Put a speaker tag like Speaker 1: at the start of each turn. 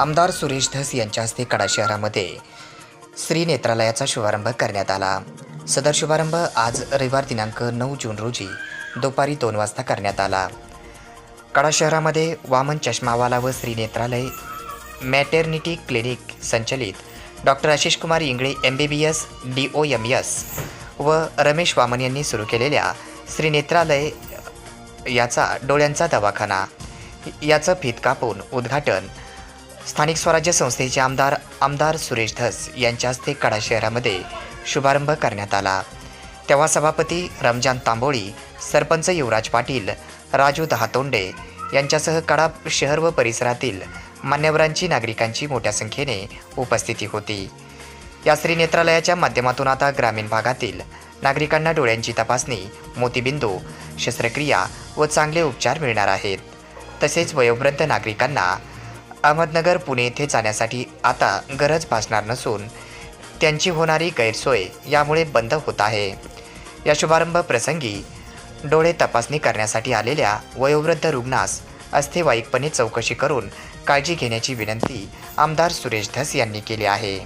Speaker 1: आमदार सुरेश धस यांच्या हस्ते कडा शहरामध्ये श्री नेत्रालयाचा शुभारंभ करण्यात आला. सदर शुभारंभ आज रविवार दिनांक नऊ जून रोजी दुपारी दोन वाजता करण्यात आला. कडा शहरामध्ये वामन चष्मावाला व श्री नेत्रालय मॅटर्निटी क्लिनिक संचलित doctor Ashish Kumar Ingale M B B S D O M S व रमेश वामन यांनी सुरू केलेल्या श्री नेत्रालय याचा डोळ्यांचा दवाखाना. याचं फीत कापून उद्घाटन स्थानिक स्वराज्य संस्थेचे आमदार आमदार सुरेश धस यांच्या हस्ते कडा शहरामध्ये शुभारंभ करण्यात आला. तेव्हा सभापती रमजान तांबोळी सरपंच युवराज पाटील राजू दहातोंडे यांच्यासह कडा शहर व परिसरातील मान्यवरांची नागरिकांची मोठ्या संख्येने उपस्थिती होती. या श्री नेत्रालयाच्या माध्यमातून आता ग्रामीण भागातील नागरिकांना डोळ्यांची तपासणी मोतीबिंदू शस्त्रक्रिया व चांगले उपचार मिळणार आहेत. तसेच वयोवृद्ध नागरिकांना अहमदनगर पुणे येथे जाण्यासाठी आता गरज भासणार नसून त्यांची होणारी गैरसोय यामुळे बंद होत आहे. या शुभारंभ प्रसंगी डोळे तपासणी करण्यासाठी आलेल्या वयोवृद्ध रुग्णास अस्थिवाईकपणे चौकशी करून काळजी घेण्याची विनंती आमदार सुरेश धस यांनी केली आहे.